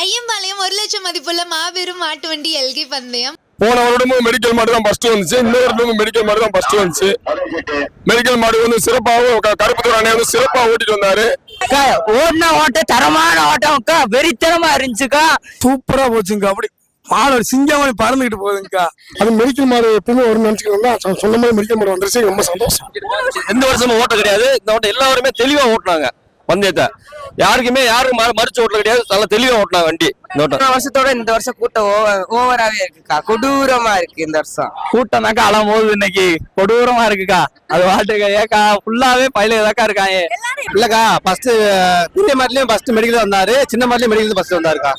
ஐயம்பாளையம் ஒரு லட்சம் மதிப்புள்ள மாபெரும் மாட்டு வண்டி எல்கை பந்தயம் போன வருடமும் மெடிக்கல் மாடு தான் ஃபர்ஸ்ட் வந்துச்சு இந்த வருடமும் மெடிக்கல் மாடு தான் ஃபர்ஸ்ட் வந்துச்சு மெடிக்கல் மாடு வந்து சிறப்பாகவும் க- கருப்புத்தூர் அண்ணன் வந்து சிறப்பா ஓட்டிட்டு வந்தாரு அக்கா, ஓடின ஓட்டம் தரமான ஓட்டம் அக்கா வெறித்தனமா இருந்துச்சுக்கா சூப்பரா போச்சுங்க அப்படி மாடு சிங்கம் பறந்துகிட்டு போகுதுங்கக்கா அது மெடிக்கல் மாடு எப்பவுமே ஒரு நினைச்சுக்கலாம் சொன்ன மாதிரி மெடிக்கல் மாடு வந்துருச்சு ரொம்ப சந்தோஷம் எந்த வருஷமும் ஓட்ட கிடையாது இந்த ஓட்டம் எல்லாருமே தெளிவா ஓட்டுனாங்க பந்தயத்தை. யாருக்குமே யாரும் மறிச்சு ஓட்டல கிடையாது. நல்லா தெளிவா ஓட்டினாங்க வண்டி. இந்த வருஷத்தோட இந்த வருஷம் கூட்டம் ஓவர் ஓவராவே இருக்குக்கா. கொடூரமா இருக்கு இந்த வருஷம். கூட்டம் தாக்கா அலம் போகுது இன்னைக்கு. கொடூரமா இருக்குக்கா. அது வாட்டுக்க ஏக்கா ஃபுல்லாவே பயில ஏதாக்கா இருக்காங்க. இல்லக்கா ஃபர்ஸ்ட் பெரிய மாட்டிலயும் ஃபர்ஸ்ட் மெடிக்கல் வந்தாரு. சின்ன மாட்டிலயும் மெடிக்கல் ஃபர்ஸ்ட் வந்தாருக்கா.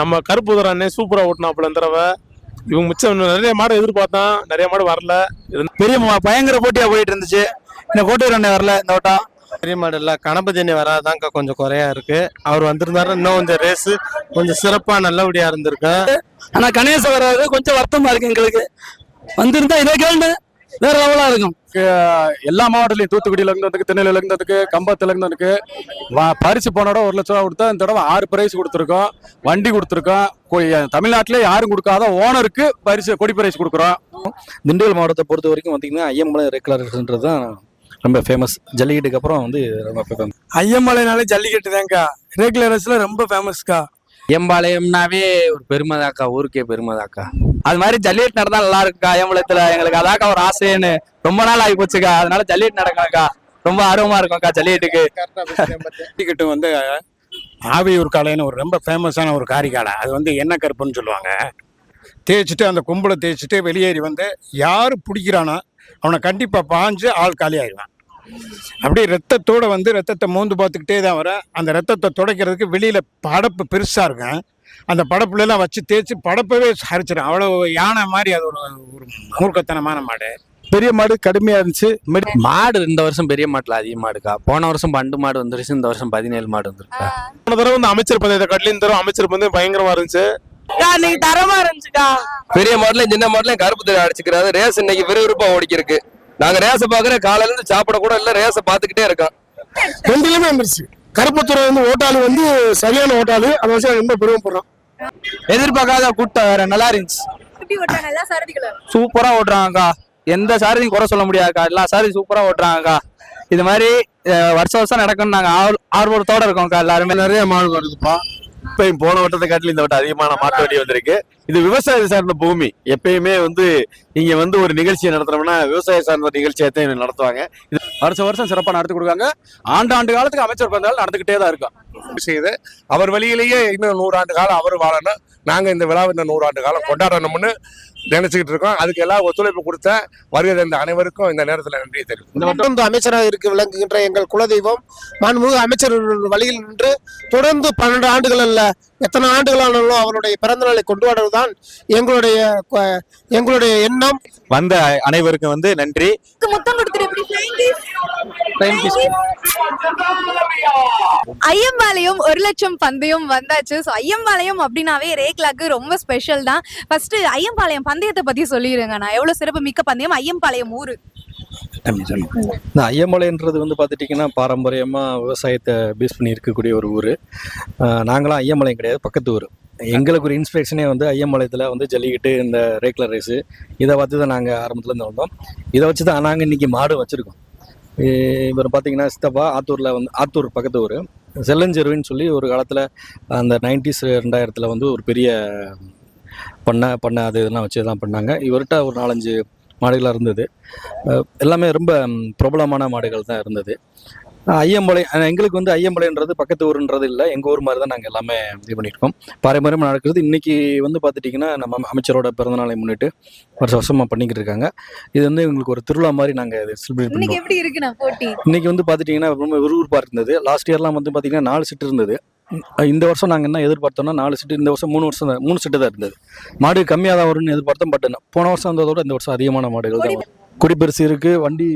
நம்ம கருப்பு அண்ணே சூப்பரா ஓட்டினாப்புல இந்த தடவை. இவங்க மிச்சம் நிறைய மாடு எதிர்பார்த்தான். நிறைய மாடு வரல. பெரிய பயங்கர போட்டியா போயிட்டு இருந்துச்சு. இந்த கோட்டூர் அண்ணன் வரல இந்த ஓட்டம் பெரிய மாடு இல்ல கணபதி வராதாங்க கொஞ்சம் குறையா இருக்கு. அவர் வந்திருந்தாரு இன்னும் கொஞ்சம் ரேஸ் கொஞ்சம் சிறப்பா நல்லபடியா இருந்திருக்கு. ஆனா கணேச வராது கொஞ்சம் வருத்தமா இருக்கு எங்களுக்கு. வந்திருந்தா இதை கேளு வேற லெவலா இருக்கும். எல்லா மாவட்டத்திலையும் தூத்துக்குடியில இருந்ததுக்கு திருநெல்வேலியில இருந்ததுக்கு கம்பத்துல இருந்ததுக்கு வா- பரிசு போன தடவை ஒரு லட்ச ரூபா கொடுத்தா இந்த தடவை ஆறு பிரைஸ் கொடுத்துருக்கோம். வண்டி கொடுத்துருக்கோம். தமிழ்நாட்டிலே யாரும் கொடுக்காத ஓனருக்கு பரிசு கொடி பிரைஸ் கொடுக்குறோம். திண்டுக்கல் மாவட்டத்தை பொறுத்த வரைக்கும் பார்த்தீங்கன்னா ஐயம்பலம் ரெகுலர்ன்றது தான் ரொம்ப ஃபேமஸ் ஜல்லிக்கட்டுக்கு அப்புறம் வந்து ரொம்ப ஃபேமஸ் ஐயமலைனாலே ஜல்லிக்கட்டு தான்க்கா ரெகுலரஸ்ல ரொம்ப ஃபேமஸ்க்கா எம்பாளையம்னாவே ஒரு பெருமைதாக்கா ஊருக்கே பெருமைதாக்கா அது மாதிரி ஜல்லிக்கட்டு நடந்தா நல்லா இருக்குக்கா ஐயம்பலத்துல எங்களுக்கு அதாக்கா ஒரு ஆசைன்னு ரொம்ப நாள் ஆகி போச்சுக்கா. அதனால ஜல்லிக்கட்டு நடக்கணும்க்கா. ரொம்ப ஆர்வமா இருக்கும்க்கா ஜல்லிக்கட்டுக்கு. ஜல்லிக்கட்டு வந்து ஆவியூர் காளைன்னு ஒரு ரொம்ப ஃபேமஸான ஒரு காரி காளை அது வந்து எண்ணெய் கருப்புன்னு சொல்லுவாங்க. தேய்ச்சிட்டு அந்த கும்பலை தேய்ச்சிட்டு வெளியேறி வந்து யார் பிடிக்கிறானோ அவனை கண்டிப்பாக பாஞ்சு ஆள் காலி ஆயிடுவான் அப்படியே ரத்தத்தோட வந்து ரத்தத்தை மோந்து பார்த்துக்கிட்டே தான் வர. அந்த ரத்தத்தை துடைக்கிறதுக்கு வெளியில் படப்பு பெருசாக இருக்கும். அந்த படப்புல எல்லாம் வச்சு தேய்ச்சி படப்பவே ஹரிச்சிடும் அவ்வளோ யானை மாதிரி அது ஒரு ஒரு மூர்க்கத்தனமான மாடு. பெரிய மாடு கடுமையா இருந்துச்சு. மெடி- மாடு இந்த வருஷம் பெரிய மாட்டுல அதிக மாடுக்கா. போன வருஷம் பண்டு மாடு வந்துருச்சு. இந்த வருஷம் பதினேழு மாடு வந்துருக்கா. போன தடவை வந்து அமைச்சர் பந்தயத்தை இந்த தடவை அமைச்சர் பந்தயம் பயங்கரமா இருந்துச்சு. இன்னைக்கு தரமா இருந்துச்சுக்கா. பெரிய மாடலையும் சின்ன மாடலையும் கருப்பு திரை அடிச்சுக்கிறாரு. ரேஸ் இன்னைக்கு விறுவிறுப்பா ஓடிக்கிருக்கு. நாங்க ரேஸ பாக்குற காலையில இருந்து சாப்பிட கூட இல்ல ரேஸ பாத்துக்கிட்டே இருக்கோம் ரெண்டுலயுமே வந்துருச்சு. கருப்புத்துறை வந்து ஓட்டாளு வந்து சரியான ஓட்டாளு. அதை வச்சு ரொம்ப பெருமைப்படுறோம் எதிர்பார்க்காத கூட்டம் வேற நல்லா இருந்துச்சு. சூப்பரா ஓட்டுறாங்கக்கா. எந்த சாரதியும் குறை சொல்ல முடியாதுக்கா. எல்லா சாரதியும் சூப்பரா ஓட்டுறாங்கக்கா. இது மாதிரி வருஷம் வருஷம் நடக்கும்னு நாங்க ஆர்வ- ஆர்வத்தோட இருக்கோம்க்கா எல்லாருமே. நிறைய மாடு வருதுப்பா. இப்பயும் போன வட்டத்தை காட்டிலும் இந்த வட்டம் அதிகமான மாட்டு வண்டி வந்திருக்கு. இது விவசாயம் சார்ந்த பூமி. எப்பயுமே வந்து இங்க வந்து ஒரு நிகழ்ச்சியை நடத்தணும்னா விவசாய சார்ந்த நிகழ்ச்சியை தான் நடத்துவாங்க. வருஷம் வருஷம் சிறப்பா நடத்தி கொடுக்காங்க. ஆண்டாண்டு காலத்துக்கு அமைச்சர் பிறந்தாலும் நடந்துகிட்டே தான் இருக்கும். செய்து அவர் வழியிலேயே இன்னும் நூறாண்டு காலம் அவர் வாழணும். நாங்க இந்த விழாவை இந்த நூறாண்டு காலம் கொண்டாடணும்னு நினைச்சுக்கிட்டு இருக்கோம். அதுக்கு எல்லாம் ஒத்துழைப்பு கொடுத்த வருகை தந்த அனைவருக்கும் இந்த நேரத்தில் நன்றி தெரிவிக்கிறேன் தொடர்ந்து அமைச்சராக இருக்க விளங்குகின்ற எங்கள் குலதெய்வம் மாண்புமிகு அமைச்சர் வழியில் நின்று தொடர்ந்து பன்னெண்டு ஆண்டுகள் அல்ல எத்தனை ஆண்டுகளானாலும் அவருடைய பிறந்த நாளை கொண்டாடுவதுதான் எங்களுடைய எங்களுடைய எண்ணம். வந்த அனைவருக்கும் வந்து நன்றி. முத்தம் கொடுத்துரு ஐயம்பாளையம் ஒரு லட்சம் பந்தயம் வந்தாச்சு. ஸோ ஐயம்பாளையம் அப்படின்னாவே ரேக்லாக்கு ரொம்ப ஸ்பெஷல் தான். ஃபர்ஸ்ட் ஐயம்பாளையம் பந்தயத்தை பத்தி சொல்லிடுங்க நான் எவ்வளவு சிறப்பு மிக்க பந்தயம்? ஐயம்பாளையம் ஊரு. இந்த ஐயமலைன்றது வந்து பார்த்துட்டிங்கன்னா பாரம்பரியமாக விவசாயத்தை பேஸ் பண்ணி இருக்கக்கூடிய ஒரு ஊர். நாங்களாம் ஐயமலையம் கிடையாது பக்கத்து ஊர். எங்களுக்கு ஒரு இன்ஸ்பிரேஷனே வந்து ஐயமலையத்தில் வந்து ஜல்லிக்கட்டு இந்த ரேக்லர் ரேஸு இதை பார்த்து தான் நாங்கள் ஆரம்பத்துலேருந்து வந்தோம். இதை வச்சு தான் நாங்கள் இன்றைக்கி மாடு வச்சுருக்கோம். இவர் பார்த்தீங்கன்னா சித்தப்பா ஆத்தூரில் வந்து ஆத்தூர் பக்கத்து ஊர். செல்லஞ்செருவின்னு சொல்லி ஒரு காலத்தில் அந்த நைன்டிஸ் ரெண்டாயிரத்தில் வந்து ஒரு பெரிய பண்ணை பண்ணை அது இதெல்லாம் வச்சு தான் பண்ணாங்க. இவர்கிட்ட ஒரு நாலஞ்சு மாடுகளாக இருந்தது. எல்லாமே ரொம்ப பிரபலமான மாடுகள் தான் இருந்தது. அஹ் எங்களுக்கு வந்து ஐயம்பளைன்றது பக்கத்து ஊருன்றது இல்லை. எங்கள் ஊர் மாதிரி தான் நாங்கள் எல்லாமே இது பண்ணியிருக்கோம். பாரம்பரியமாக நடக்கிறது. இன்றைக்கி வந்து பார்த்துட்டிங்கன்னா நம்ம அமைச்சரோட பிறந்தநாளை முன்னிட்டு வருஷம் வருஷமாக பண்ணிக்கிட்டு இருக்காங்க. இது வந்து எங்களுக்கு ஒரு திருவிழா மாதிரி நாங்கள் இதை செலிப்ரேட் இன்னைக்கு பண்ணுவோம் எப்படி இருக்குண்ணா போட்டி? இன்னைக்கு வந்து பார்த்துட்டிங்கன்னா ரொம்ப விறுவிறுப்பாக இருந்தது. லாஸ்ட் இயர்லாம் வந்து பார்த்திங்கன்னா நாலு செட்டு இருந்தது. இந்த வருஷம் நாங்கள் என்ன எதிர்பார்த்தோம்னா நாலு செட்டு இந்த வருஷம் மூணு வருஷம் மூணு செட்டு தான் இருந்தது. மாடு கம்மியாக தான் வரும்னு எதிர்பார்த்தோம் பட் போன வருஷம் வந்ததோட இந்த வருஷம் அதிகமான மாடுகள் தான் வரும். குடிபெருசு இருக்குது வண்டி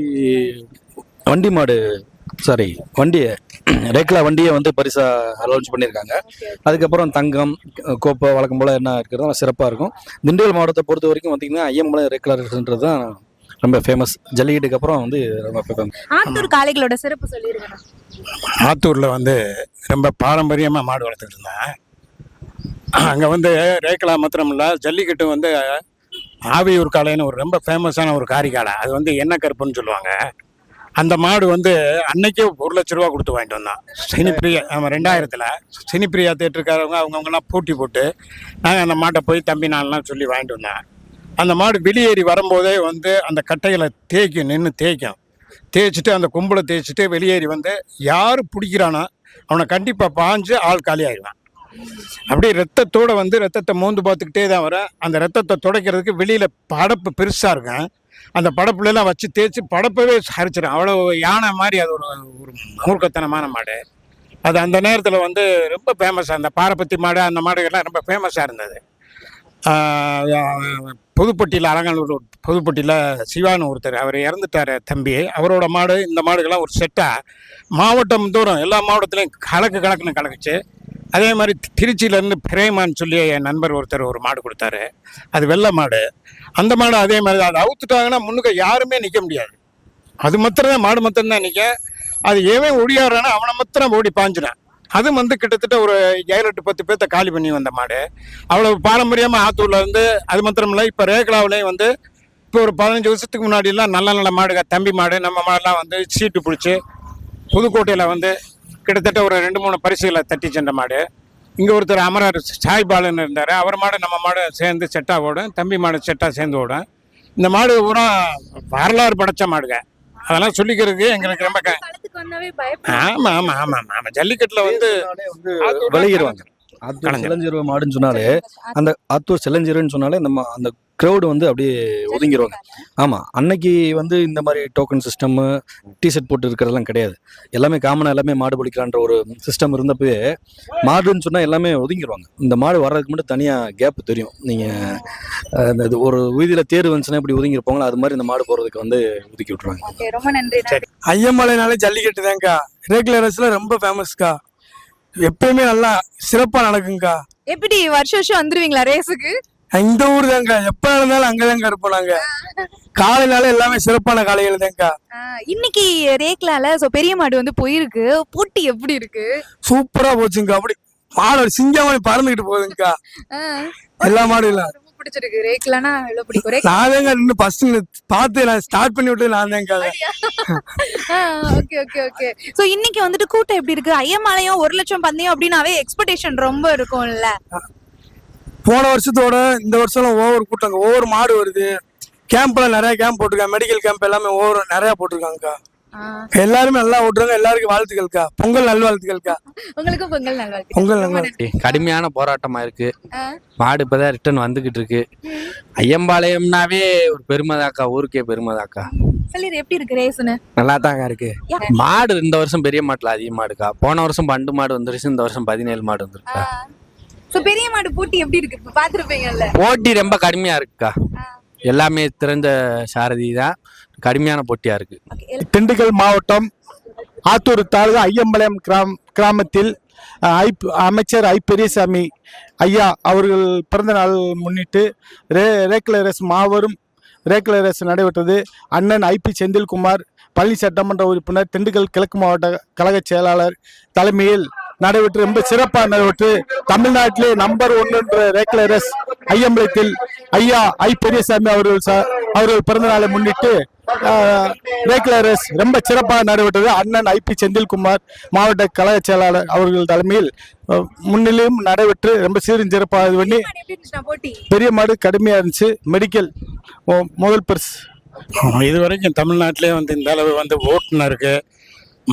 வண்டி மாடு சாரி வண்டி ரேக்லா வண்டியை வந்து பரிசாக அலௌன்ஸ் பண்ணியிருக்காங்க அதுக்கப்புறம் தங்கம் கோப்பை வழக்கம் போல் என்ன இருக்கிறது சிறப்பாக இருக்கும். திண்டுக்கல் மாவட்டத்தை பொறுத்த வரைக்கும் பார்த்திங்கன்னா ஐயம்பலம் ரேக்லான்றது தான் ரொம்ப ஃபேமஸ் ஜல்லிக்கட்டுக்கு அப்புறம் வந்து ரொம்ப ஃபேமஸ் ஆத்தூர் காளைகளோட சிறப்பு சொல்லிருக்கேன் ஆத்தூரில் வந்து ரொம்ப பாரம்பரியமாக மாடு வளர்த்துக்கிட்டு இருந்தேன் அங்கே வந்து ரேக்கலா மாத்திரம் இல்லை ஜல்லிக்கட்டு வந்து ஆவியூர் காளைன்னு ஒரு ரொம்ப ஃபேமஸான ஒரு காரி காளை அது வந்து எண்ணெய் கருப்புன்னு சொல்லுவாங்க. அந்த மாடு வந்து அன்னைக்கே ஒரு லட்ச ரூபா கொடுத்து வாங்கிட்டு வந்தான். சினிப்பிரியா ஆமாம் ரெண்டாயிரத்தில். சினிப்பிரியா தேட்டருக்காரவங்க அவங்கவுங்கலாம் போட்டி போட்டு நாங்கள் அந்த மாட்டை போய் தம்பி நான்லாம் சொல்லி வாங்கிட்டு வந்தேன். அந்த மாடு வெளியேறி வரும்போதே வந்து அந்த கட்டைகளை தேய்க்கும் நின்று தேய்க்கும். தேய்ச்சிட்டு அந்த கும்பலை தேய்ச்சிட்டு வெளியேறி வந்து யார் பிடிக்கிறானோ அவனை கண்டிப்பாக பாஞ்சு ஆள் காலியாகிடுவான் அப்படியே ரத்தத்தோடு வந்து ரத்தத்தை மோந்து பார்த்துக்கிட்டே தான் வர அந்த ரத்தத்தை துடைக்கிறதுக்கு வெளியில் படப்பு பெருசாக இருக்கும். அந்த படப்புல வச்சு தேய்ச்சி படப்பவே சரிச்சிடும் அவ்வளோ யானை மாதிரி அது ஒரு ஒரு மூர்க்கத்தனமான மாடு. அது அந்த நேரத்தில் வந்து ரொம்ப ஃபேமஸாக அந்த பாரபத்தி மாடு அந்த மாடுகள்லாம் ரொம்ப ஃபேமஸாக இருந்தது. புதுப்பட்டியில் அரங்கனூர் புதுப்பட்டியில் சிவான்னு ஒருத்தர் அவர் இறந்துட்டார் தம்பி. அவரோட மாடு இந்த மாடுகள்லாம் ஒரு செட்டாக மாவட்டம் தூரம் எல்லா மாவட்டத்துலேயும் கலக்கு கலக்குன்னு கலக்குச்சு. அதே மாதிரி திருச்சியிலேருந்து பிரேமான்னு சொல்லி என் நண்பர் ஒருத்தர் ஒரு மாடு கொடுத்தாரு. அது வெள்ளை மாடு. அந்த மாடு அதே மாதிரி தான். அதை அவுத்துட்டாங்கன்னா முன்னுக்கு யாருமே நிற்க முடியாது. அது மாத்திரம்தான் மாடு மாத்திரம்தான் நிற்க அது ஏவன் ஒடியாடுறானா அவனை மாத்திரம் ஓடி பாஞ்சினான் அது வந்து கிட்டத்தட்ட ஒரு ஏழு எட்டு பத்து பேர்த்த காலி பண்ணி வந்த மாடு. அவ்வளவு பாரம்பரியமாக ஆத்தூரில் இருந்து அது மாத்திரம் இல்லை இப்போ ரேகலாவிலையும் வந்து இப்போ ஒரு பதினஞ்சு வருஷத்துக்கு முன்னாடிலாம் நல்ல நல்ல மாடுகள் தம்பி மாடு நம்ம மாடெல்லாம் வந்து சீட்டு பிடிச்சி புதுக்கோட்டையில் வந்து கிட்டத்தட்ட ஒரு ரெண்டு மூணு பரிசுகளை தட்டி சென்ற மாடு. இங்கே ஒருத்தர் அமரர் சாய்பாலன் இருந்தார். அவர் மாடு நம்ம மாடு சேர்ந்து செட்டாக ஓடும். தம்பி மாடு செட்டாக சேர்ந்து ஓடும். இந்த மாடு பூரா வரலாறு படைச்ச மாடுங்க. அதெல்லாம் சொல்லிக்கிறதுக்கு எங்களுக்கு ரொம்ப க- களத்துக்கு வந்தாவே பயப்பட ஆமா ஆமா ஆமா ஆமா. ஆமா ஜல்லிக்கட்டுல வந்து விலகிடுவாங்க. ஆத்தூர் கலைஞர். செலஞ்சிருவ மாடுன்னு சொன்னாலே அந்த ஆத்தூர் செலஞ்சிருன்னு சொன்னாலே நம்ம அந்த க்ரௌடு வந்து அப்படியே ஒதுங்கிடுவாங்க ஆமாம் அன்னைக்கு வந்து இந்த மாதிரி டோக்கன் சிஸ்டம் டிஷர்ட் போட்டு இருக்கிறதெல்லாம் கிடையாது. எல்லாமே காமனாக எல்லாமே மாடு பிடிக்கலான்ற ஒரு சிஸ்டம் இருந்தப்பவே மாடுன்னு சொன்னால் எல்லாமே ஒதுங்கிடுவாங்க இந்த மாடு வர்றதுக்கு மட்டும் தனியாக கேப் தெரியும். நீங்கள் இந்த ஒரு வீதியில் தேர் வந்துச்சுன்னா இப்படி ஒதுங்கி இருப்பாங்களோ அது மாதிரி இந்த மாடு போகிறதுக்கு வந்து ஒதுக்கி விட்ருவாங்க ஓகே ரொம்ப நன்றி. ஐயம்பாளையனாலே ஜல்லிக்கட்டு தான்க்கா ரெகுலரஸ்ல ரொம்ப ஃபேமஸ்க்கா எப்பயுமே நல்லா சிறப்பா நடக்குங்கக்கா. எப்படி வருஷம் வருஷம் வந்துருவீங்களா ரேஸுக்கு? இந்த ஊர் தான்க்கா எப்ப நடந்தாலும் அங்கதான்க்கா இருப்போம் நாங்க. காலையினால எல்லாமே சிறப்பான காலைகள் தான்க்கா இன்னைக்கு ரேக்லால சோ பெரிய மாடு வந்து போயிருக்கு. போட்டி எப்படி இருக்கு? சூப்பரா போச்சுங்கக்கா. அப்படி மாடு சிங்கமணி பறந்துகிட்டு போகுதுங்கக்கா. எல்லா மாடும் இல்ல பிடிச்சிருக்கு. ரேக்லானா எவ்வளவு பிடிக்கும்? ரேக் நான் தாங்க நின்று ஃபர்ஸ்ட் பார்த்து நான் ஸ்டார்ட் பண்ணி விட்டு நான் தான்க்கா ஓகே ஓகே ஓகே சோ இன்னைக்கு வந்துட்டு கூட்டம் எப்படி இருக்கு? ஐயம்மாலையும் ஒரு லட்சம் பந்தயம் அப்படின்னாவே எக்ஸ்பெக்டேஷன் ரொம்ப இருக்கும்ல. போன வருஷத்தோட இந்த வருஷம் ஓவர் கூட்டங்க ஒவ்வொரு மாடு வருது. கேம்ப்ல நிறைய கேம்ப் போட்டிருக்காங்க. மெடிக்கல் கேம்ப் எல்லாமே ஓவர் நிறைய போட்டிருக்காங்கக்கா. எல்லாருமே நல்லா ஓட்டுறாங்க. எல்லாருக்கும் வாழ்த்துக்கள்க்கா. பொங்கல் நல்வாழ்த்துக்கள்க்கா. உங்களுக்கும் பொங்கல் நல்வாழ்த்து பொங்கல் நல்வாழ்த்து. கடுமையான போராட்டமா இருக்கு. மாடு இப்பதான் ரிட்டர்ன் வந்துகிட்டு இருக்கு. ஐயம்பாளையம்னாவே ஒரு பெருமைதாக்கா ஊருக்கே பெருமைதாக்கா. சொல்லிடு எப்படி இருக்கு ரேஸ்னு நல்லா தாங்க இருக்கு மாடு இந்த வருஷம் பெரிய மாட்டுல அதிக மாடுக்கா. போன வருஷம் பண்டு மாடு வந்துருச்சு இந்த வருஷம் பதினேழு மாடு வந்துருக்கா சோ பெரிய மாடு போட்டி எப்படி இருக்கு? இப்ப பாத்துருப்பீங்கல்ல. போட்டி ரொம்ப கடுமையா இருக்குக்கா. எல்லாமே திறந்த சாரதி தான். கடுமையான போட்டியா இருக்கு. திண்டுக்கல் மாவட்டம் ஆத்தூர் தாலுகா ஐயம்பாளையம் கிராம் கிராமத்தில் ஐ அமைச்சர் ஐ பெரியசாமி ஐயா அவர்கள் பிறந்த நாள் முன்னிட்டு ரே ரேக்லரஸ் மாபெரும் ரேக்லரஸ் நடைபெற்றது. அண்ணன் ஐபி செந்தில்குமார் பள்ளி சட்டமன்ற உறுப்பினர் திண்டுக்கல் கிழக்கு மாவட்ட கழக செயலாளர் தலைமையில் நடைபெற்று ரொம்ப சிறப்பாக நடைபெற்று தமிழ்நாட்டிலே நம்பர் ஒன்றுன்ற ரேக்லரஸ் ஐயம்பலத்தில் ஐயா ஐ பெரியசாமி அவர்கள் அவர்கள் பிறந்த நாளை முன்னிட்டு ரேக்லரஸ் ரொம்ப சிறப்பாக நடைபெற்றது அண்ணன் ஐ பி செந்தில்குமார் மாவட்ட கழக செயலாளர் அவர்கள் தலைமையில். முன்னிலையும் நடைபெற்று ரொம்ப சீரும் சிறப்பாக இது பண்ணி பெரிய மாடு கடுமையாக இருந்துச்சு. மெடிக்கல் முதல் பரிசு. இது வரைக்கும் தமிழ்நாட்டிலே வந்து இந்த அளவு வந்து ஓட்டுநருக்கு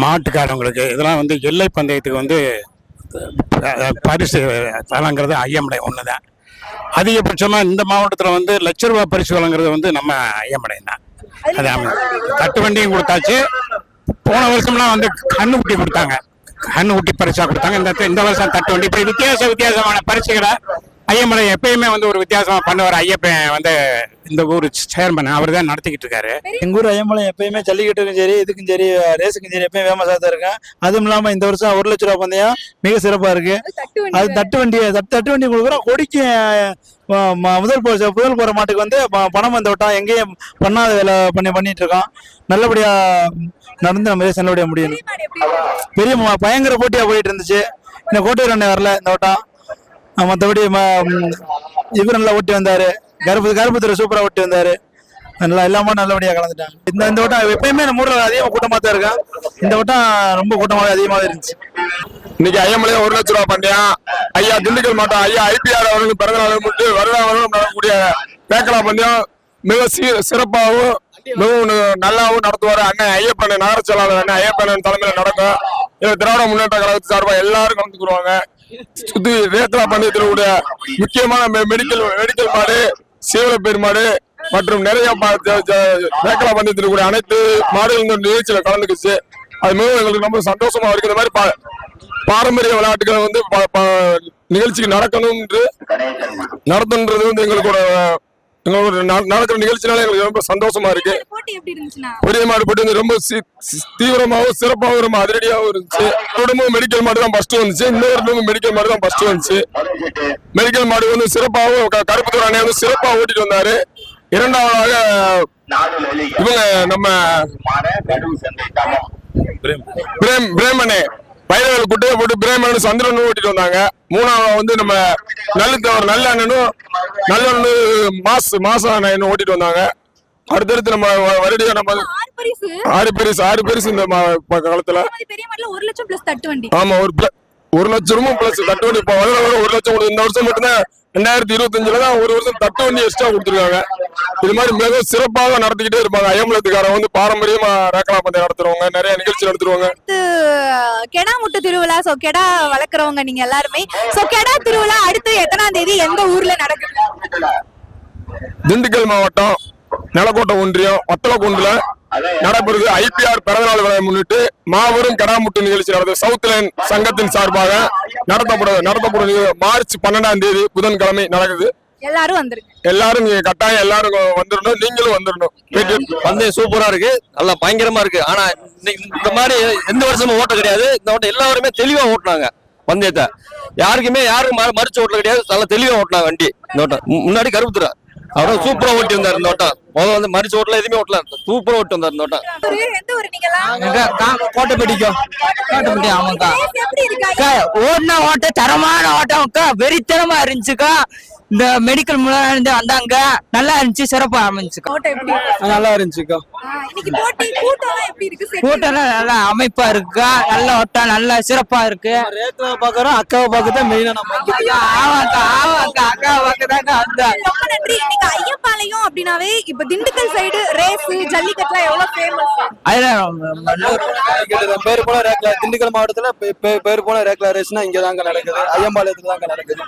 மாட்டுக்காரங்களுக்கு இதெல்லாம் வந்து எல்லை பந்தயத்துக்கு வந்து பரிசு வழங்குறது ஐயமடை ஒன்று தான் அதிகபட்சமாக இந்த மாவட்டத்தில் வந்து லட்ச ரூபா பரிசு வழங்குறது வந்து நம்ம ஐயமடை தான். தட்டு வண்டியும் கொடுத்தாச்சு. போன வருஷம்லாம் வந்து கண்ணு குட்டி கொடுத்தாங்க. கண்ணு குட்டி பரிசா கொடுத்தாங்க. இந்த இந்த வருஷம் தட்டு வண்டி இப்படி வித்தியாச வித்தியாசமான பரிசுகளை ஐயமலை எப்பயுமே வந்து ஒரு வித்தியாசமா பண்ணுவார். ஐயப்பன் வந்து இந்த ஊர் சேர்மன் அவர் தான் நடத்திக்கிட்டு இருக்காரு. எங்கள் ஊர் ஐயம்பாளையம் எப்பயுமே ஜல்லிக்கட்டுக்கும் சரி இதுக்கும் சரி ரேஸுக்கும் சரி எப்பயும் ஃபேமஸாக தான் இருக்கேன். அதுவும் இல்லாமல் இந்த வருஷம் ஒரு லட்ச ரூபா பந்தயம் மிக சிறப்பாக இருக்கு. அது தட்டு வண்டி தட்டு தட்டு வண்டி கொடுக்குறோம் கொடிக்கு முதல் முதல் போகிற மாட்டுக்கு வந்து ப- பணம் வந்து விட்டோம் எங்கேயும் பண்ணாத வேலை பண்ணி பண்ணிட்டு இருக்கோம் நல்லபடியா நடந்து நம்ம நல்லபடியா முடியும் பெரிய பயங்கர போட்டியா போயிட்டு இருந்துச்சு. இந்த கோட்டை ரன் வரல இந்த வட்டம். மற்றபடி இவர் நல்லா ஓட்டி வந்தாரு. கருப்பு கருப்புத்துறை சூப்பரா ஓட்டி வந்தாரு. நல்லா எல்லாமே நல்லபடியா கலந்துட்டாங்க. இந்த இந்த வட்டம் எப்பயுமே நம்ம ஊர்ல அதிகமாக கூட்டமா தான் இருக்கா இந்த வட்டம் ரொம்ப கூட்டமாக அதிகமாக இருந்துச்சு. இன்னைக்கு ஐயமலையும் ஒரு லட்ச ரூபா பண்ணியா ஐயா திண்டுக்கல் மாவட்டம் ஐயா ஐபிஆர் அவர்களுக்கு பிறந்த நாள் முன்னிட்டு வருடா வருடம் நடக்கக்கூடிய பேக்கலா பந்தயம் மிக சீ சிறப்பாகவும் மிகவும் நல்லாவும் நடத்துவார் அண்ணன் ஐயப்பன் நகர செயலாளர் அண்ணன் ஐயப்பன் தலைமையில் நடக்கும். திராவிட முன்னேற்ற கழகத்து சார்பாக எல்லாரும் கலந்துக்குருவாங்க சுத்தி ரேத்ரா பந்தயத்தில் கூடிய முக்கியமான மெ- மெடிக்கல் மெடிக்கல் மாடு சீவல பெருமாடு மற்றும் நிறைய ப- ஜ- பந்தயத்தில் கூட அனைத்து மாடுகளும் இந்த நிகழ்ச்சியில கலந்துக்குச்சு. அது மிகவும் எங்களுக்கு ரொம்ப சந்தோஷமா இருக்கிற மாதிரி பாரம்பரிய விளையாட்டுகள் வந்து ப- ப- நிகழ்ச்சிக்கு நடக்கணும் என்று நடத்துன்றது வந்து எங்களுக்கு எங்களோட ந- நடக்கிற நிகழ்ச்சினால எங்களுக்கு ரொம்ப சந்தோஷமா இருக்கு. பெரிய மாடு போட்டு வந்து ரொம்ப தீவிரமாகவும் சிறப்பாகவும் ரொம்ப அதிரடியாகவும் இருந்துச்சு. குடும்பம் மெடிக்கல் மாடு தான் ஃபர்ஸ்ட் வந்துச்சு. இன்னொரு குடும்பம் மெடிக்கல் மாடு தான் ஃபர்ஸ்ட் வந்துச்சு. மெடிக்கல் மாடு வந்து சிறப்பாகவும் க- கருப்பு துறை அண்ணன் வந்து சிறப்பாக ஓட்டிட்டு வந்தாரு. இரண்டாவதாக இவங்க நம்ம பிரேம் பிரேமனே பயிர்கள் குட்டையை போட்டு பிரேமன் சந்திரன் ஓட்டிட்டு வந்தாங்க. மூணாவது வந்து நம்ம நல்ல நல்ல அண்ணனும் நல்ல மாஸ் மாச அண்ணன் ஓட்டிட்டு வந்தாங்க. அடுத்தடுத்து நம்ம வருடியா நம்ம ஆறு பரிசு. ஆறு பேரிசு இந்த காலத்துல. ஒரு லட்சம் பிளஸ் தட்டு வண்டி. ஆமா ஒரு ஒரு லட்சம் ரூபாய் பிளஸ் தட்டு வண்டி. இப்போ ஒரு லட்சம் இந்த வருஷம் மட்டும்தான் ரெண்டாயிரத்தி இருபத்தஞ்சுல தான் ஒரு வருஷம் தட்டு வண்டி எக்ஸ்ட்ரா கொடுத்துருக்காங்க. இது மாதிரி மிக சிறப்பாக நடத்திக்கிட்டே இருப்பாங்க. ஐயம்பலத்துக்காரங்க வந்து பாரம்பரியமா ரேக்கலா பந்தயம் நடத்துறவங்க நிறைய நிகழ்ச்சி நடத்துருவாங்க அடுத்து கெடா முட்டை திருவிழா. சோ கெடா வளர்க்குறவங்க நீங்க எல்லாருமே. சோ கெடா திருவிழா அடுத்து எத்தனாம் தேதி எந்த ஊர்ல நடக்குது? திண்டுக்கல் மாவட்டம் நிலக்கோட்டை ஒன்றியம் வத்தலக்குண்டுல நடைபெறுது. ஐபிஆர் பிறந்தநாள் விழாவை முன்னிட்டு மாபெரும் கடாமுட்டு நிகழ்ச்சி நடந்தது சவுத் லைன் சங்கத்தின் சார்பாக நடத்தப்படும் நடத்தப்படும் மார்ச் பன்னெண்டாம் தேதி புதன்கிழமை நடக்குது. எல்லாரும் வந்துருங்க. எல்லாரும் நீங்க கட்டாயம் எல்லாரும் வந்துடணும் நீங்களும் வந்துடணும் பந்தயம் சூப்பரா இருக்கு. நல்லா பயங்கரமா இருக்கு. ஆனா இன்னைக்கு இந்த மாதிரி எந்த வருஷமும் ஓட்ட கிடையாது. இந்த ஓட்டம் எல்லாருமே தெளிவா ஓட்டுனாங்க பந்தயத்தை. யாருக்குமே யாரும் ம- மறிச்சு ஓட்டல கிடையாது. நல்லா தெளிவா ஓட்டினாங்க வண்டி. இந்த ஓட்டம் முன்னாடி கருப்புத்துறா அவரும் சூப்பரா ஓட்டி வந்தார் இந்த ஓட்டம் முதல்ல வந்து மறிச்சு ஓட்டல எதுவுமே ஓட்டல. சூப்பரா ஓட்டி வந்தார் இந்த ஓட்டம் நீங்கலாம் கோட்டைப்பட்டிக்கும் கோட்டைப்பட்டி ஆமாக்கா ஓடின ஓட்டம் தரமான ஓட்டம் அக்கா. வெறித்தனமா இருந்துச்சுக்கா இந்த மெடிக்கல் முன்னாடி வந்தாங்க. நல்லா இருந்துச்சு சிறப்பா அமைஞ்சுக்கா? நல்லா இருந்துச்சுக்கா இன்னைக்கு போட்டி கூட்டம் எப்படி இருக்கு? Set கூட்டம்லாம் நல்லா அமைப்பா இருக்குக்கா நல்ல ஓட்டம் நல்லா சிறப்பா இருக்கு. ரேத்ராவை பாக்குறோம் அக்காவை பார்க்க தான் மெயினா நம்ம ஐயா, ஆமாக்கா ஆமாக்கா அக்கா பக்கத்தாக்கா வந்தேன் ரொம்ப நன்றி. இன்னைக்கு ஐயப்பாளையம் அப்படின்னாவே இப்ப திண்டுக்கல் சைடு ரேஸ் ஜல்லிக்கட்டுலாம் எவ்வளவு ஃபேமஸ் அதெல்லாம் ரொம்ப- ரொம்ப நல்ல- பேர் போன ரேக்லா திண்டுக்கல் மாவட்டத்துல பேர் போன ரேக்லா ரேஸ்னா இங்க தாங்க நடக்குது. ஐயம்பாளையத்துல தாங்க நடக்குது.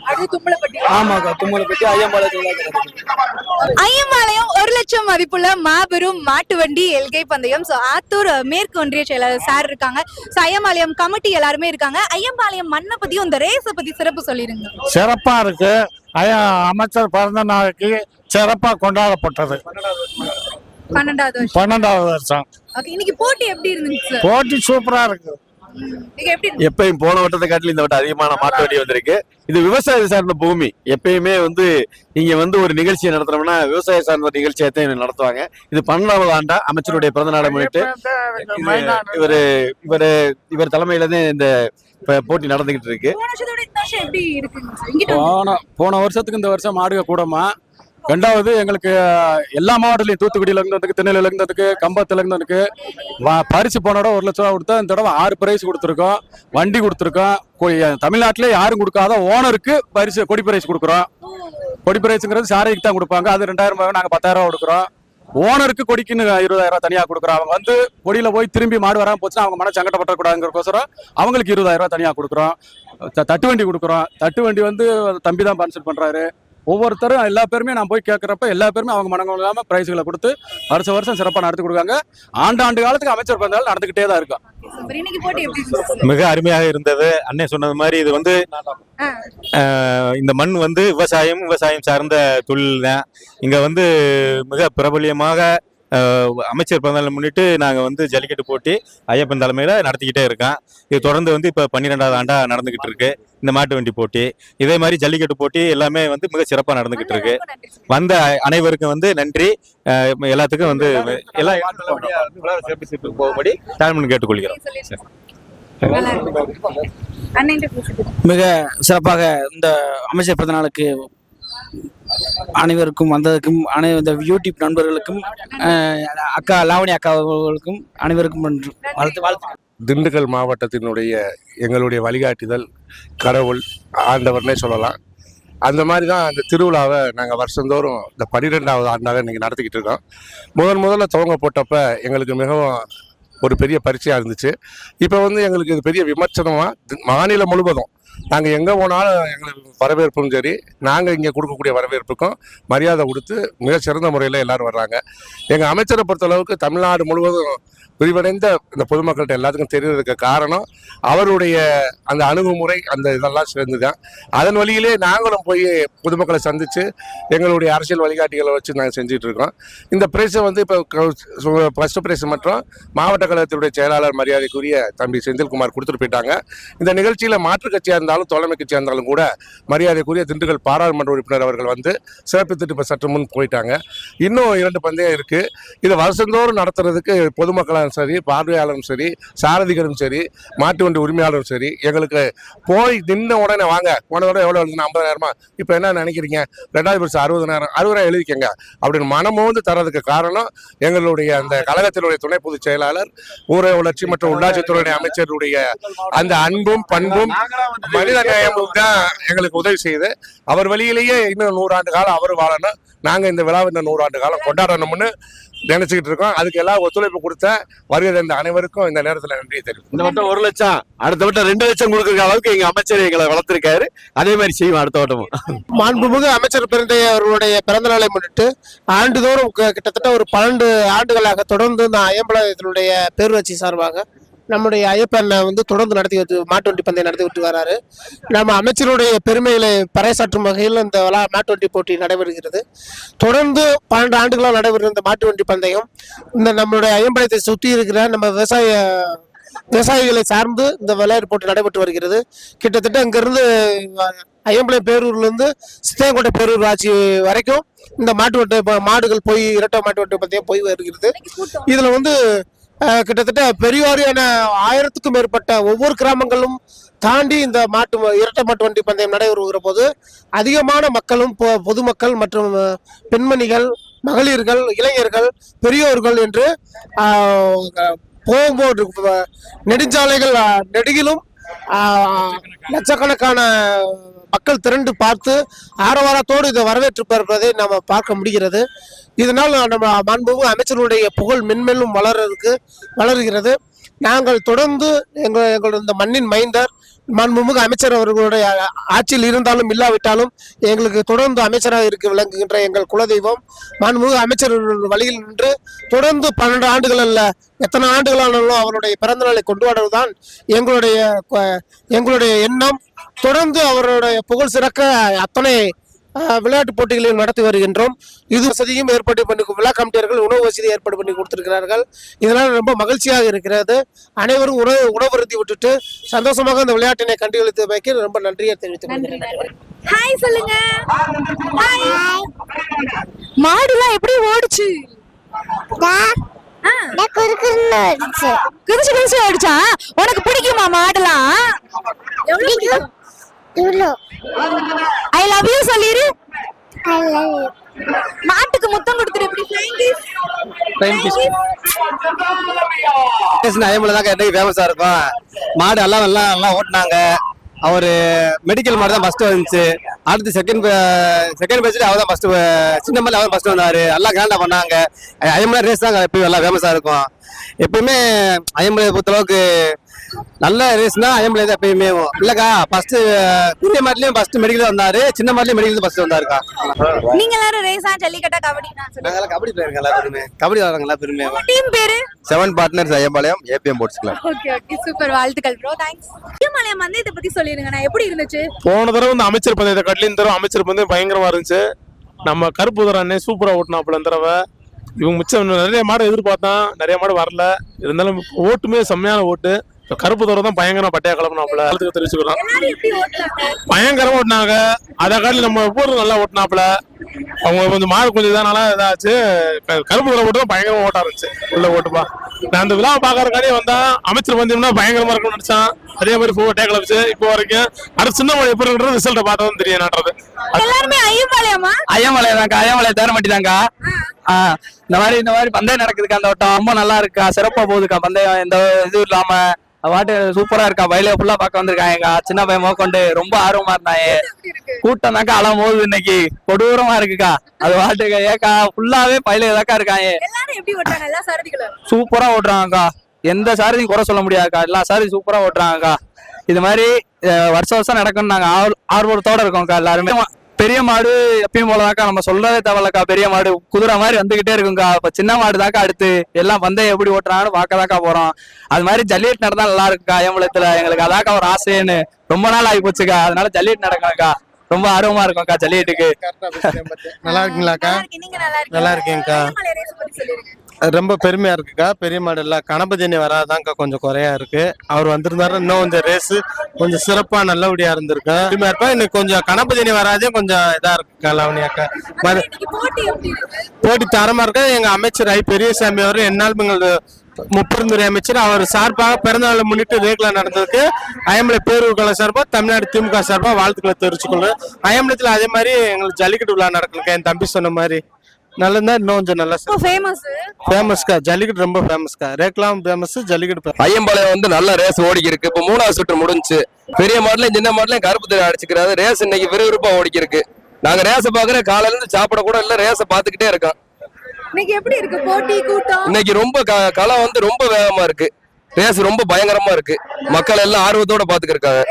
ஆமாக்கா தும்மலப்பட்டி ஐயம்பாளையத்துல தாங்க நடக்குது. ஐயம்பாளையம் ஒரு லட்சம் மதிப்புள்ள மாபெரும் மாட்டு வண்டி எல்கை பந்தயம். சோ ஆத்தூர் மேற்கு ஒன்றிய செயலாளர் சார் இருக்காங்க. சோ ஐயம்பாளையம் கமிட்டி எல்லாருமே இருக்காங்க. ஐயம்பாளையம் மண்ணை பத்தியும் இந்த ரேஸ பத்தி சிறப்பு சொல்லிருங்க. சிறப்பா இருக்கு. ஐயா அமைச்சர் பிறந்த நாளைக்கு சிறப்பா கொண்டாடப்பட்டது. பன்னெண்டாவது வருஷம். பன்னெண்டாவது வருஷம். இன்னைக்கு போட்டி எப்படி இருந்துச்சு போட்டி சூப்பரா இருக்கு? எப்பயும் போன வட்டத்தை காட்டிலும் இந்த வட்டம் அதிகமான மாட்டு வண்டி வந்திருக்கு. இது விவசாய சார்ந்த பூமி. எப்பயுமே வந்து இங்க வந்து ஒரு நிகழ்ச்சியை நடத்துறோம்னா விவசாய சார்ந்த நிகழ்ச்சியை நடத்துவாங்க. இது பன்னெண்டாவது ஆண்டா அமைச்சருடைய பிறந்த நாளை முன்னிட்டு. இவரு இவரு இவர் தலைமையில தான் இந்த போட்டி நடந்துகிட்டு இருக்கு. போன போன வருஷத்துக்கு இந்த வருஷம் மாடுக கூடமா. ரெண்டாவது எங்களுக்கு எல்லா மாவட்டத்திலையும் தூத்துக்குடியில இருந்து வந்ததுக்கு திருநெல்வேலியில இருந்து வந்ததுக்கு கம்பத்துல இருந்து பரிசு போனோட ஒரு லட்ச ரூபா கொடுத்தா இந்த தடவை ஆறு பிரைஸ் கொடுத்துருக்கோம். வண்டி கொடுத்துருக்கோம். தமிழ்நாட்டிலே யாரும் கொடுக்காத ஓனருக்கு பரிசு கொடி பிரைஸ் கொடுக்குறோம். கொடி பிரைஸுங்கிறது சாரைக்கு தான் கொடுப்பாங்க. அது ரெண்டாயிரம் ரூபாய் நாங்கள் பத்தாயிரம் ரூபா கொடுக்குறோம். ஓனருக்கு கொடிக்குன்னு இருபதாயிரம் ரூபாய் தனியாக கொடுக்குறோம். அவங்க வந்து கொடியில் போய் திரும்பி மாடு வராமல் போச்சுன்னா அவங்க மன சங்கடப்படக்கூடாதுங்கிறக்கோசரம் அவங்களுக்கு இருபதாயிரம் ரூபாய் தனியாக கொடுக்குறோம். தட்டு வண்டி கொடுக்குறோம். தட்டு வண்டி வந்து தம்பி தான் ஸ்பான்சர் பண்ணுறாரு ஒவ்வொருத்தரும் எல்லா பேருமே நான் போய் கேட்கறப்ப எல்லா பேருமே அவங்க மனங்கள் இல்லாம பிரைஸ்களை கொடுத்து வருஷம் வருஷம் சிறப்பாக நடத்தி கொடுக்காங்க. ஆண்டு ஆண்டு காலத்துக்கு அமைச்சர் பிறந்தாலும் நடந்துகிட்டே தான் இருக்கும் மிக அருமையாக இருந்தது. அண்ணன் சொன்னது மாதிரி இது வந்து இந்த மண் வந்து விவசாயம் விவசாயம் சார்ந்த தொழில் தான். இங்க வந்து மிக பிரபல்யமாக அமைச்சர் பிறந்தநாளை முன்னிட்டு நாங்க வந்து ஜல்லிக்கட்டு போட்டி ஐயப்பன் தலைமையில நடத்திக்கிட்டே இருக்கோம். இது தொடர்ந்து வந்து இப்ப பன்னிரெண்டாவது ஆண்டா நடந்துகிட்டு இருக்கு. இந்த மாட்டு வண்டி போட்டி இதே மாதிரி ஜல்லிக்கட்டு போட்டி எல்லாமே வந்து மிக சிறப்பா நடந்துகிட்டு இருக்கு. வந்த அனைவருக்கும் வந்து நன்றி. எல்லாத்துக்கும் வந்து எல்லா சிறப்பித்து போகும்படி தாழ்மன் கேட்டுக்கொள்கிறோம். மிக சிறப்பாக இந்த அமைச்சர் பிறந்த நாளுக்கு அனைவருக்கும் வந்ததுக்கும் அனை இந்த யூடியூப் நண்பர்களுக்கும் அக்கா லாவணி அக்கா அவர்களுக்கும் அனைவருக்கும் வாழ்த்து வாழ்த்து. திண்டுக்கல் மாவட்டத்தினுடைய எங்களுடைய வழிகாட்டுதல் கடவுள் ஆண்டவர்னே சொல்லலாம். அந்த மாதிரி தான் அந்த திருவிழாவை நாங்கள் வருஷந்தோறும் இந்த பன்னிரெண்டாவது ஆண்டாக இன்னைக்கு நடத்திக்கிட்டு இருக்கோம். முதன் முதல்ல துவங்க போட்டப்போ எங்களுக்கு மிகவும் ஒரு பெரிய பரிச்சையாக இருந்துச்சு. இப்போ வந்து எங்களுக்கு இது பெரிய விமர்சனமாக மாநிலம் முழுவதும். நாங்கள் எங்கே போனாலும் எங்களுக்கு வரவேற்பும் சரி நாங்கள் இங்கே கொடுக்கக்கூடிய வரவேற்புக்கும் மரியாதை கொடுத்து மிகச்சிறந்த முறையில் எல்லாரும் வர்றாங்க. எங்கள் அமைச்சரை பொறுத்தளவுக்கு தமிழ்நாடு முழுவதும் விரிவடைந்த இந்த பொதுமக்கள்கிட்ட எல்லாத்துக்கும் தெரியறதுக்கு காரணம் அவருடைய அந்த அணுகுமுறை அந்த இதெல்லாம் சேர்ந்து தான் அதன் வழியிலே நாங்களும் போய் பொதுமக்களை சந்தித்து எங்களுடைய அரசியல் வழிகாட்டிகளை வச்சு நாங்கள் செஞ்சுட்டு இருக்கோம் இந்த பிரைஸை வந்து இப்போ ஃபர்ஸ்ட் பிரைஸ் மற்றும் மாவட்ட கழகத்தினுடைய செயலாளர் மரியாதைக்குரிய தம்பி செந்தில்குமார் கொடுத்துட்டு போயிட்டாங்க. இந்த நிகழ்ச்சியில் மாற்றுக் கட்சியாக இருந்தாலும் தோழமை கட்சியாக இருந்தாலும் கூட மரியாதைக்குரிய திண்டுக்கல் பாராளுமன்ற உறுப்பினர் அவர்கள் வந்து சிறப்பு திட்டம் சற்று முன் போயிட்டாங்க. இன்னும் இரண்டு பந்தயம் இருக்குது இதை வருஷந்தோறும் நடத்துறதுக்கு பொதுமக்களும் சரி பார்வையாளரும் சரி சாரதிகளும் சரி மாட்டு வண்டி உரிமையாளரும் சரி எங்களுக்கு போய் நின்ன உடனே வாங்க போன தடவை எவ்வளோ எழுதுனா ஐம்பதாயிரமா? இப்போ என்ன நினைக்கிறீங்க? ரெண்டாவது பரிசு அறுபதாயிரம் அறுபதாயிரம் எழுதிக்கங்க. அப்படின்னு மனமோந்து தரதுக்கு காரணம் எங்களுடைய அந்த கழகத்தினுடைய துணை பொதுச் செயலாளர் ஊரக வளர்ச்சி மற்றும் உள்ளாட்சித்துறை அமைச்சருடைய அந்த அன்பும் பண்பும் மனித நேயமும் தான் எங்களுக்கு உதவி செய்யுது. அவர் வழியிலேயே இன்னும் நூறாண்டு காலம் அவர் வாழணும். நாங்கள் இந்த விழாவை இன்னும் நூறாண்டு காலம் கொண்டாடணும்னு நினைச்சுக்கிட்டு இருக்கோம். அதுக்கு எல்லாம் ஒத்துழைப்பு கொடுத்த வருகை தந்த அனைவருக்கும் இந்த நேரத்தில் நன்றியை தெரிவிக்கிறேன் இந்த வட்டம் ஒரு லட்சம் அடுத்த வட்டம் ரெண்டு லட்சம் கொடுக்குற அளவுக்கு எங்க அமைச்சர் எங்களை வளர்த்திருக்காரு. அதே மாதிரி செய்வோம் அடுத்த வட்டமும். மாண்புமிகு அமைச்சர் பிறந்தைய அவர்களுடைய பிறந்த நாளை முன்னிட்டு ஆண்டுதோறும் க- கிட்டத்தட்ட ஒரு பன்னெண்டு ஆண்டுகளாக தொடர்ந்து இந்த அயம்பலத்தினுடைய பேரூராட்சி சார்பாக நம்முடைய ஐயப்பனை வந்து தொடர்ந்து நடத்தி விட்டு மாட்டு வண்டி பந்தயம் நடத்தி விட்டு வராரு. நம்ம அமைச்சருடைய பெருமைகளை பறைசாற்றும் வகையில் இந்த விழா மாட்டு வண்டி போட்டி நடைபெறுகிறது. தொடர்ந்து பன்னெண்டு ஆண்டுகளாக நடைபெறும் இந்த மாட்டு வண்டி பந்தயம் இந்த நம்மளுடைய ஐயம்பலத்தை சுற்றி இருக்கிற நம்ம விவசாய விவசாயிகளை சார்ந்து இந்த விளையாட்டு போட்டி நடைபெற்று வருகிறது. கிட்டத்தட்ட இங்கிருந்து ஐயம்பலம் பேரூர்லேருந்து சித்தையங்கோட்டை பேரூர் ஆட்சி வரைக்கும் இந்த மாட்டு வட்டு மாடுகள் போய் இரட்டை மாட்டு வட்டு பந்தயம் போய் வருகிறது. இதுல வந்து கிட்டத்தட்ட பெரியவாரியான ஆயிரத்துக்கும் மேற்பட்ட ஒவ்வொரு கிராமங்களும் தாண்டி இந்த மாட்டு இரட்டை மாட்டு வண்டி பந்தயம் நடைபெறுகிற போது அதிகமான மக்களும் பொ- பொதுமக்கள் மற்றும் பெண்மணிகள் மகளிர்கள் இளைஞர்கள் பெரியோர்கள் என்று ஆஹ், போகும்போது நெடுஞ்சாலைகள் நெடுகிலும் ஆஹ், லட்சக்கணக்கான மக்கள் திரண்டு பார்த்து ஆரவாரத்தோடு இதை வரவேற்று பெறுவதை நம்ம பார்க்க முடிகிறது. இதனால் நம்ம மாண்புமிகு அமைச்சருடைய புகழ் மென்மேலும் வளர்றதுக்கு வளர்கிறது. நாங்கள் தொடர்ந்து எங்கள் எங்களுடைய இந்த மண்ணின் மைந்தர் மாண்புமிகு அமைச்சர் அவர்களுடைய ஆட்சியில் இருந்தாலும் இல்லாவிட்டாலும் எங்களுக்கு தொடர்ந்து அமைச்சராக இருக்க விளங்குகின்ற எங்கள் குலதெய்வம். மாண்புமிகு அமைச்சர் வழியில் நின்று தொடர்ந்து பன்னெண்டு ஆண்டுகள் அல்ல எத்தனை ஆண்டுகளானாலும் அவருடைய பிறந்த நாளை கொண்டாடுவதுதான் எங்களுடைய எங்களுடைய எண்ணம். தொடர்ந்து அவருடைய புகழ் சிறக்க அத்தனை விளையாட்டு போட்டிகளையும் நடத்தி வருகின்றோம். இது வசதியும் ஏற்பாடு பண்ணி விழா கமிட்டியர்கள் உணவு வசதி ஏற்பாடு பண்ணி கொடுத்திருக்கிறார்கள். இதனால் ரொம்ப மகிழ்ச்சியாக இருக்கிறது. அனைவரும் உணவு உணவருந்தி விட்டுட்டு சந்தோஷமாக இந்த விளையாட்டினை கண்டுகளித்து வைக்க ரொம்ப நன்றியை தெரிவித்துக் கொள்கிறேன். ஹாய் சொல்லுங்க. ஹாய் மாடுலாம் எப்படி ஓடுச்சு. குதிச்சு குதிச்சு ஓடிச்சா. உனக்கு பிடிக்குமா மாடுலாம்? பிடிக்கும் ஐ லவ் யூ சொல்லிரு மாட்டுக்கு முத்தம் கொடுத்துரு இப்படி kiss. Flying kiss. Flying kiss. ஐயம்பலம் தான் என்னைக்கு ஃபேமஸா இருக்கும் மாடு எல்லாம் எல்லாம் எல்லாம் ஓட்டினாங்க அவரு மெடிக்கல் மாடு தான் ஃபர்ஸ்ட் வந்துச்சு அடுத்து செகண்ட் செகண்ட் பேஜ்ல அவர் தான் ஃபர்ஸ்ட் சின்ன மாதிரி அவர் ஃபர்ஸ்ட் வந்தாரு எல்லாம் கிராண்டா பண்ணாங்க ஐயம்பலம் ரேஸ் தான் எப்பயும் எல்லாம் ஃபேமஸா இருக்கும் எப்பயுமே ஐயம்பலை பொறுத்தளவுக்கு நல்ல ரேஸ்னா ஐயம்பலை தான் எப்பயுமே. இல்லக்கா ஃபர்ஸ்ட் பெரிய மாட்டிலையும் ஃபர்ஸ்ட் மெடிக்கல் வந்தாரு சின்ன மாட்டிலையும் மெடிக்கல் ஃபர்ஸ்ட் வந்தாருக்கா. நீங்க எல்லாரும் ரேஸா ஜல்லிக்கட்டா கபடி நாங்கெல்லாம் கபடி பிளேயருங்க எல்லா பேருமே கபடி வராங்க எல்லா பேருமே டீம் பேரு? Seven partners Ayyampalayam ABM sports club okay okay super வாழ்த்துக்கள் ப்ரோ தேங்க்ஸ் திருமலையம் வந்து இதை பத்தி சொல்லிருங்க நான் எப்படி இருந்துச்சு? போன தடவை இந்த அமைச்சர் பந்தயத்தை கட்லி இந்த தடவை அமைச்சர் பந்தயம் பயங்கரமா இருந்துச்சு. நம்ம கருப்பு அண்ணே சூப்பரா ஓட்டினாப்புல இந்த தடவை. இவங்க மிச்சம் நிறைய மாடு எதிர்பார்த்தான். நிறைய மாடு வரல. இருந்தாலும் ஓட்டுமே செம்மையான ஓட்டு. கருப்பு தடவை தான் பயங்கரமா பட்டையா கிளம்பினாப்புல அதுக்கு தெரிவிச்சுக்கிறோம் பயங்கரமா ஓட்டினாங்க. அதை காட்டி நம்ம ஊர் நல்லா ஓட்டினாப்புல. அவங்க கொஞ்சம் மாடு கொஞ்சம் இதனால இதாச்சு. கருப்பு கலர் ஓட்டு தான் பயங்கரமா ஓட்டா இருந்துச்சு உள்ள ஓட்டுப்பா. நான் அந்த விழாவை பாக்குறதுக்காண்டி வந்தா அமைச்சர் பந்தயம்னா பயங்கரமா இருக்கும்னு நினைச்சான். அதே மாதிரி பூ டேக்கல வச்சு இப்போ வரைக்கும் அடுத்த சின்ன மழை எப்படி இருக்கிறது ரிசல்ட்டை பார்த்தா தான் தெரியும் நன்றது எல்லாருமே ஐயம்பாளையமா? ஐயமலை தான்க்கா ஐயமலை தேரமட்டி தான்க்கா ஆ இந்த மாதிரி இந்த மாதிரி பந்தயம் நடக்குதுக்கா அந்த வட்டம். ரொம்ப நல்லா இருக்கா? சிறப்பா போகுதுக்கா பந்தயம். எந்த இது இல்லாம. பாட்டு சூப்பரா இருக்கா? வயல ஃபுல்லா பார்க்க வந்திருக்காங்க. சின்ன பையன் மோக்கொண்டு ரொம்ப ஆர்வமா இருந்தாங்க. கூட்டம் தாக்கா அலாம் போகுது இன்னைக்கு. கொடூரமா இருக்குக்கா. அது பாட்டுக்கு ஏக்கா ஃபுல்லாவே பயில தாக்கா இருக்காங்க. சூப்பரா ஓட்டுறாங்கக்கா. எந்த சாரதியும் குறை சொல்ல முடியாதுக்கா. எல்லா சாரதியும் சூப்பரா ஓட்டுறாங்கக்கா. இது மாதிரி வருஷம் வருஷம் நடக்கும் நாங்க ஆர்- ஆர்வத்தோட இருக்கோம்க்கா எல்லாருமே. பெரிய மாடு எப்பயும் போலதாக்கா நம்ம சொல்லவே தேவையில்லக்கா பெரிய மாடு குதிரை மாதிரி வந்துகிட்டே இருக்கும்க்கா இப்ப சின்ன மாடு தாக்கா அடுத்து. எல்லாம் பந்தயம் எப்படி ஓட்டுறாங்கன்னு பார்க்கதாக்கா போறோம். அது மாதிரி ஜல்லிக்கட்டு நடந்தா நல்லா இருக்குக்கா. ஐயம்பலத்துல எங்களுக்கு அதாக்கா ஒரு ஆசைன்னு. ரொம்ப நாள் ஆகி போச்சுக்கா. அதனால ஜல்லிக்கட்டு நடக்கணும்க்கா. ரொம்ப ஆர்வமா இருக்கும்க்கா ஜல்லிக்கட்டுக்கு நல்லா இருக்கீங்களாக்கா? நல்லா இருக்கேன். ரொம்ப பெருமையா இருக்குக்கா. பெரிய மாடு இல்ல. கணபதினி வராதான்க்கா கொஞ்சம் குறையா இருக்கு. அவர் வந்திருந்தாரு. இன்னும் கொஞ்சம் ரேஸ் கொஞ்சம் சிறப்பா நல்லபடியா இருந்திருக்கு. பெருமையா இருப்பா. இன்னைக்கு கொஞ்சம் கணபதினி வராதே கொஞ்சம் இதா இருக்குக்கா லவனியாக்கா போட்டி எப்படி இருக்கு? போட்டி தரமா இருக்கு. எங்க அமைச்சர் ஐ பெரியசாமி அவர் என்னால் எங்களது முப்பெருந்துறை அமைச்சர். அவர் சார்பாக பிறந்தநாளை முன்னிட்டு ரேக்லா நடந்ததுக்கு அயமலை பேரூர் கலை சார்பாக தமிழ்நாடு திமுக சார்பாக வாழ்த்துக்களை தெரிவிச்சுக்கொள்றேன் அயமலத்தில் அதே மாதிரி எங்களுக்கு ஜல்லிக்கட்டு விழா நடக்கணுக்கா என் தம்பி சொன்ன மாதிரி. நல்லதா இன்னும் கொஞ்சம் நல்லா ஃபேமஸ் ஃபேமஸ்க்கா ஜல்லிக்கட்டு ரொம்ப ஃபேமஸ்க்கா ரேக்லாம் ஃபேமஸ் ஜல்லிக்கட்டு famous. ஐயம்பாளையம் வந்து நல்ல ரேஸ் ஓடிக்கி இருக்கு இப்போ மூணாவது சுற்று முடிஞ்சுச்சு பெரிய மாடலையும் சின்ன மாடலையும் கருப்பு திரை அடிச்சுக்கிறாரு. ரேஸ் இன்னைக்கு விறுவிறுப்பா ஓடிக்கி இருக்கு நாங்க ரேஸை பாக்குற காலையில இருந்து சாப்பிட கூட இல்ல ரேஸை பாத்துக்கிட்டே இருக்கோம். இன்னைக்கு எப்படி இருக்கு? போட்டி கூட்டம்? இன்னைக்கு ரொம்ப க- களம் வந்து ரொம்ப வேகமா இருக்கு. ரேஸ் ரொம்ப பயங்கரமா இருக்கு. மக்கள் எல்லாம் ஆர்வத்தோட பாத்துக்கிட்டு இருக்காங்க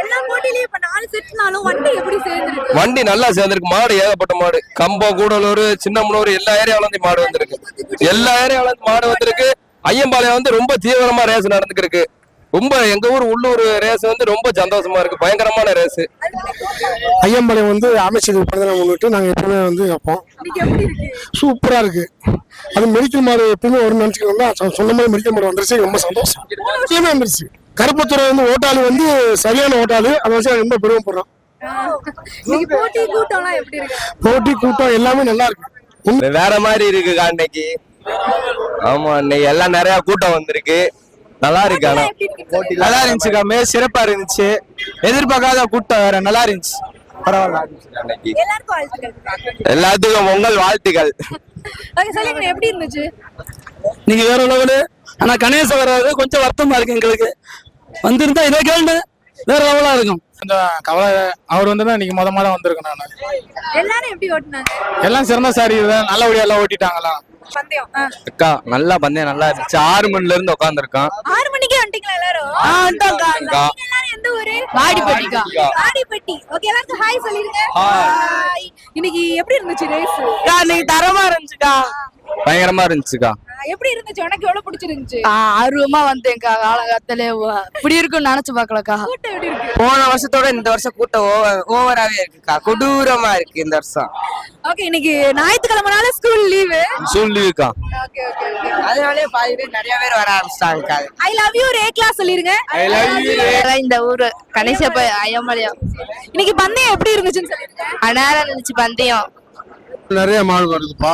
வண்டி நல்லா சேர்ந்திருக்கு. மாடு ஏகப்பட்ட மாடு. கம்பம் கூடலூர் சின்னமனூர் எல்லா ஏரியாவில இருந்து மாடு வந்திருக்கு. எல்லா ஏரியாவில இருந்து மாடு வந்திருக்கு. ஐயம்பாளையம் வந்து ரொம்ப தீவிரமா ரேஸ் நடந்துருக்கு ரொம்ப எங்க ஊர் உள்ளூர் ரேஸ் வந்து ரொம்ப சந்தோஷமா இருக்கு. பயங்கரமான ரேஸ் ஐயம்பாளையம் வந்து அமைச்சர் பிறந்தநாள் முன்னிட்டு நாங்கள் எப்பவுமே வந்து வைப்போம். எப்படி இருக்கு? சூப்பராக இருக்கு. அது மெடிக்கல் மாடு எப்பவுமே ஒரு நினச்சிக்கணும்னா சொன்ன மாதிரி மெடிக்கல் மாடு வந்துருச்சு ரொம்ப சந்தோஷம். விஷயமே வந்துருச்சு. கருப்பத்துறை வந்து ஓட்டாளு வந்து சரியான ஓட்டாளு. அதை வச்சு நாங்க ரொம்ப பெருமைப்படுறோம். போட்டி கூட்டம் எல்லாம் இருக்கு நல்லா இருக்கு. வேற மாதிரி இருக்குக்கா இன்னைக்கு. ஆமா இன்னைக்கு எல்லாம் நிறைய கூட்டம் வந்திருக்கு. நல்லா இருக்கு ஆனா. நல்லா இருந்துச்சுக்கா மிக சிறப்பா இருந்துச்சு. எதிர்பார்க்காத கூட்டம் வேற நல்லா இருந்துச்சு. பரவாயில்ல. எல்லாத்துக்கும் பொங்கல் வாழ்த்துக்கள். எப்படி இருந்துச்சு? நீங்க வேற லெவலு. ஆனா கணேச வராது கொஞ்சம் வருத்தமா இருக்கு எங்களுக்கு. வந்திருந்தா இதே கேள்வி வேற லெவலா இருக்கும். கொஞ்சம் கவலை அவர் வந்து தான் இன்னைக்கு முத முத வந்திருக்கேன் நான். எல்லாரும் எப்படி ஓட்டுனாங்க? எல்லாம் சிறந்த சாரி நல்லபடியா எல்லாம் ஓட்டிட்டாங்களா? பந்தயம். அக்கா நல்லா பந்தயம் நல்லா இருந்துச்சு. ஆறு மணில இருந்து உட்காந்துருக்கோம் ஆறு மணிக்கே வந்துட்டீங்களா எல்லாரும்? வந்துட்டோம்க்கா. எந்த ஊரு? வாடிப்பட்டிக்கா வாடிப்பட்டி ஓகே எல்லாருக்கும் ஹாய் சொல்லிருங்க. ஹாய் இன்னைக்கு எப்படி இருந்துச்சு ரேஸ் இன்னைக்கு தரமா இருந்துச்சுக்கா. பயங்கரமா இருந்துச்சுக்கா. எப்படி இருந்துச்சு? உனக்கு எவ்வளவு பிடிச்சிருந்துச்சு? ஆர்வமா வந்தேன்க்கா காலகாலத்துல இப்படி இருக்கும்னு நினைச்சு பார்க்கலக்கா. கூட்டம் எப்படி இருக்கு? போன வருஷத்தோட இந்த வருஷம் கூட்டம் ஓவர் ஓவராவே இருக்குக்கா. கொடூரமா இருக்கு இந்த வருஷம். ஓகே இன்னைக்கு ஞாயிற்றுக்கிழமைனால ஸ்கூல் லீவு ஓகே ஓகே அதனாலே பாதி பேர் நிறைய பேர் வர ஆரம்பிச்சிட்டாங்க ஐ லவ் யூ ரேக்லா சொல்லிருங்க. இந்த ஊரு. கணேசப்ப ஐயம்பாளையம் இன்னைக்கு பந்தயம் எப்படி இருந்துச்சுன்னு சொல்லிருங்க. அனாரம் இருந்துச்சு பந்தயம். நிறைய மாடு வருதுப்பா.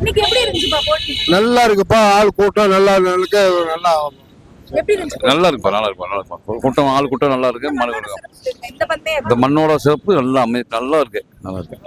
இன்னைக்கு எப்படி இருந்துச்சுப்பா போட்டி? நல்லா இருக்குப்பா. ஆள் கூட்டம் நல்லா இருக்கு நல்லா எப்படி இருந்துச்சு நல்லா இருக்குப்பா நல்லா இருக்குப்பா நல்லா இருக்குப்பா. கூட்டம் ஆள் கூட்டம் நல்லா இருக்கு மழை இந்த மண்ணோட சிறப்பு நல்லா அமை நல்லா இருக்கு நல்லா இருக்கு.